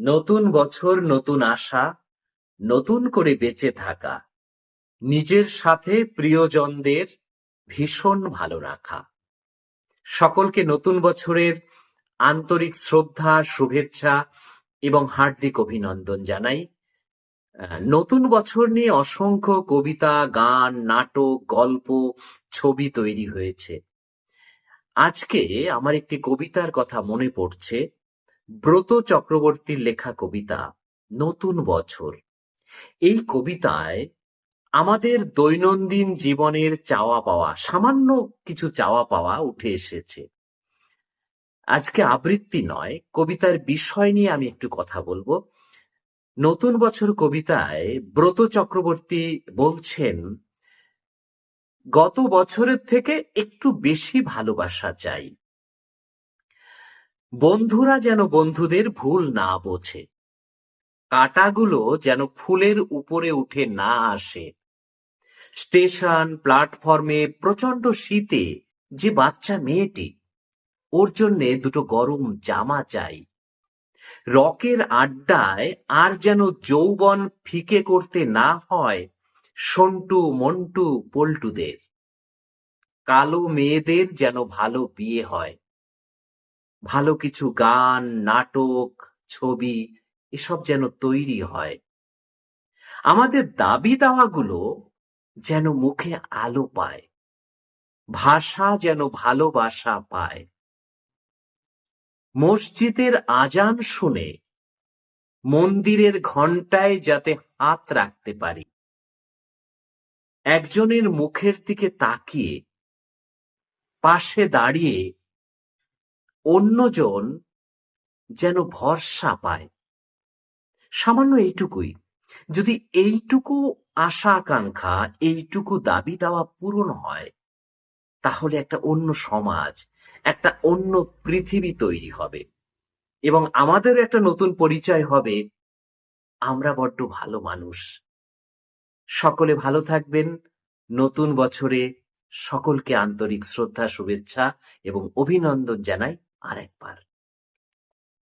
নতুন বছর, নতুন আশা, নতুন করে বেঁচে থাকা। নিজের সাথে প্রিয়জনদের ভীষণ ভালো রাখা। সকলকে নতুন বছরের আন্তরিক শ্রদ্ধা, শুভেচ্ছা এবং হার্দিক অভিনন্দন জানাই। নতুন বছর নিয়ে অসংখ্য কবিতা, গান, নাটক, গল্প, ছবি তৈরি হয়েছে। আজকে আমার একটি কবিতার কথা মনে পড়ছে। ব্রত চক্রবর্তীর লেখা কবিতা, নতুন বছর। এই কবিতায় আমাদের দৈনন্দিন জীবনের চাওয়া পাওয়া, সামান্য কিছু চাওয়া পাওয়া উঠে এসেছে। আজকে আবৃত্তি নয়, কবিতার বিষয় নিয়ে আমি একটু কথা বলব। নতুন বছর কবিতায় ব্রত চক্রবর্তী বলছেন, গত বছরের থেকে একটু বেশি ভালোবাসা চাই। বন্ধুরা যেন বন্ধুদের ভুল না বোঝে। কাঁটাগুলো যেন ফুলের উপরে উঠে না আসে। স্টেশন, প্ল্যাটফর্মে প্রচণ্ড শীতে যে বাচ্চা মেয়েটি, ওর জন্যে দুটো গরম জামা চাই। রকের আড্ডায় আর যেন যৌবন ফিকে করতে না হয় সন্টু, মন্টু, পল্টুদের। কালো মেয়েদের যেন ভালো বিয়ে হয়। ভালো কিছু গান, নাটক, ছবি এসব যেন তৈরি হয়। আমাদের দাবি দাওয়াগুলো যেন মুখে আলো পায়, ভাষা যেন ভালোবাসা পায়। মসজিদের আজান শুনে মন্দিরের ঘন্টায় যাতে হাত রাখতে পারি। একজনের মুখের দিকে তাকিয়ে পাশে দাঁড়িয়ে অন্যজন যেন ভরসা পায়। সামান্য এইটুকুই, যদি এইটুকু আশা আকাঙ্ক্ষা এইটুকু দাবি দাওয়া পূরণ হয়, তাহলে একটা অন্য সমাজ, একটা অন্য পৃথিবী তৈরি হবে এবং আমাদের একটা নতুন পরিচয় হবে। আমরা বড্ড ভালো মানুষ। সকলে ভালো থাকবেন। নতুন বছরে সকলকে আন্তরিক শ্রদ্ধা, শুভেচ্ছা এবং অভিনন্দন জানাই। আরেকবার।